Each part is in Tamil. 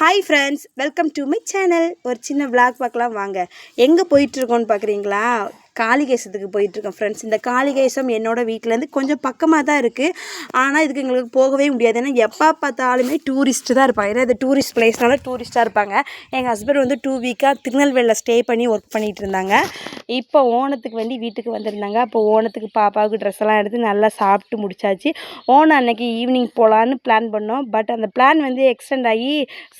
Hi friends welcome to my channel ஒரு சின்ன விளாக் பார்க்கலாம் வாங்க. எங்கே போயிட்டுருக்கோன்னு பார்க்குறீங்களா? காளிகேசத்துக்கு போயிட்டுருக்கோம் ஃப்ரெண்ட்ஸ் இந்த காளிகேசம் என்னோட வீட்டிலேருந்து கொஞ்சம் பக்கமாக தான் இருக்குது ஆனால் இதுக்கு எங்களுக்கு போகவே முடியாது. ஏன்னா எப்போ பார்த்தாலுமே டூரிஸ்ட்டு தான் இருப்பாங்க. ஏன்னா இது டூரிஸ்ட் பிளேஸ்னால டூரிஸ்ட்டாக இருப்பாங்க. எங்கள் ஹஸ்பண்ட் வந்து டூ வீக்காக திருநெல்வேலியில் ஸ்டே பண்ணி ஒர்க் பண்ணிகிட்டு இருந்தாங்க. இப்போ ஓணத்துக்கு வேண்டி வீட்டுக்கு வந்திருந்தாங்க. அப்போ ஓணத்துக்கு பாப்பாவுக்கு ட்ரெஸ் எல்லாம் எடுத்து நல்லா சாப்பிட்டு முடிச்சாச்சு. ஓணம் அன்னைக்கு ஈவினிங் போகலான்னு பிளான் பண்ணோம். பட் அந்த பிளான் வந்து எக்ஸ்டெண்ட் ஆகி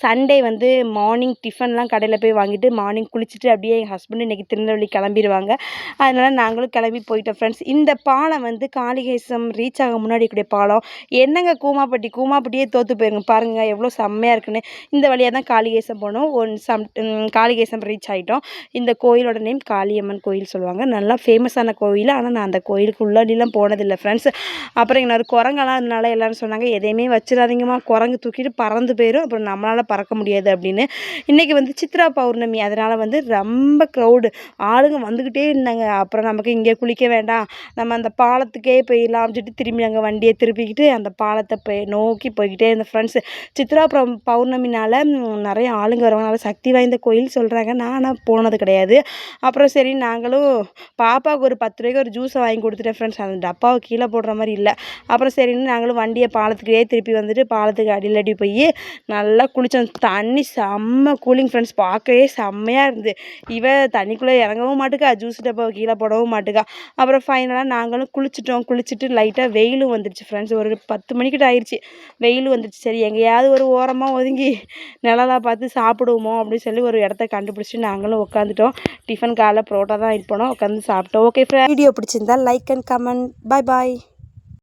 சண்டே வந்து மார்னிங் டிஃபன்லாம் கடையில் போய் வாங்கிட்டு மார்னிங் குளிச்சுட்டு அப்படியே என் ஹஸ்பண்ட் இன்றைக்கி திருநெல்வேலி கிளம்பிடுவாங்க அதனால் நாங்களும் கிளம்பி போயிட்டோம் ஃப்ரெண்ட்ஸ் இந்த பாலம் வந்து காளிகேசம் ரீச் ஆக முன்னாடி கூடிய பாலம். என்னங்க கூமாப்பட்டி? கூமாப்பட்டியே தோற்று போயிருங்க. பாருங்கள் எவ்வளோ செம்மையாக இருக்குன்னு. இந்த வழியாக தான் காளிகேசம் போனோம். ஒன் சம் காளிகேசம் ரீச் ஆகிட்டோம் இந்த கோயிலோட நேம் காளியம்மன் கோயில் சொல்லுவாங்க. நல்லா ஃபேமஸான கோயில். ஆனால் நான் அந்த கோயிலுக்கு உள்ளடிலாம் போனதில்லை ஃப்ரெண்ட்ஸ் அப்புறம் இன்னொரு குரங்கெல்லாம் அதனால எல்லாரும் சொன்னாங்க எதையுமே வச்சிடாதீங்கம்மா. குரங்கு தூக்கிட்டு பறந்து போயிடும் அப்புறம் நம்மளால் பறக்க முடியாது அப்படின்னு. இன்றைக்கி வந்து சித்ரா பௌர்ணமி. அதனால் வந்து ரொம்ப க்ரௌடு ஆளுங்க வந்துக்கிட்டே இருந்தாங்க. அப்புறம் நமக்கு இங்கே குளிக்க வேண்டாம். நம்ம அந்த பாலத்துக்கே போயிடலாம் சொல்லிட்டு திரும்பி நாங்கள் வண்டியை திருப்பிக்கிட்டு அந்த பாலத்தை போய் நோக்கி போய்கிட்டே இருந்த ஃப்ரெண்ட்ஸ் சித்ரா பௌர்ணமினால் நிறைய ஆளுங்க வருவாங்க. சக்தி வாய்ந்த கோயில் சொல்கிறாங்க நான் ஆனால் போனது கிடையாது. அப்புறம் சரி நான் நாங்களும் பாப்பாவுக்கு ஒரு பத்து ரூபாய்க்கு ஒரு ஜூஸை வாங்கி கொடுத்துட்டேன் ஃப்ரெண்ட்ஸ் அந்த டப்பாவை கீழே போடுற மாதிரி இல்லை. அப்புறம் சரின்னு நாங்களும் வண்டியை பாலத்துக்கிட்டே திருப்பி வந்துட்டு பாலத்துக்கு அடியில் அடி போய் நல்லா குளித்தோம் தண்ணி செம்ம கூலிங் ஃப்ரெண்ட்ஸ் பார்க்கவே செம்மையாக இருந்து இவ தண்ணிக்குள்ளே இறங்கவும் மாட்டுக்கா ஜூஸ் டப்பாவை கீழே போடவும் மாட்டுக்கா. அப்புறம் ஃபைனலாக நாங்களும் குளிச்சிட்டோம். குளிச்சுட்டு லைட்டாக வெயிலும் வந்துடுச்சு ஃப்ரெண்ட்ஸ் ஒரு பத்து மணிக்கிட்ட ஆயிடுச்சு வெயில் வந்துடுச்சு சரி எங்கேயாவது ஒரு ஓரமாக ஒதுங்கி நிழலா பார்த்து சாப்பிடுவோமோ அப்படின்னு சொல்லி ஒரு இடத்த கண்டுபிடிச்சி நாங்களும் உட்காந்துட்டோம். டிஃபன் காலைல புரோட்டா தான் இது பண்ணோம். உட்காந்து சாப்பிட்டோம். ஓகே ஃப்ரெண்ட் வீடியோ பிடிச்சிருந்தா like and comment bye bye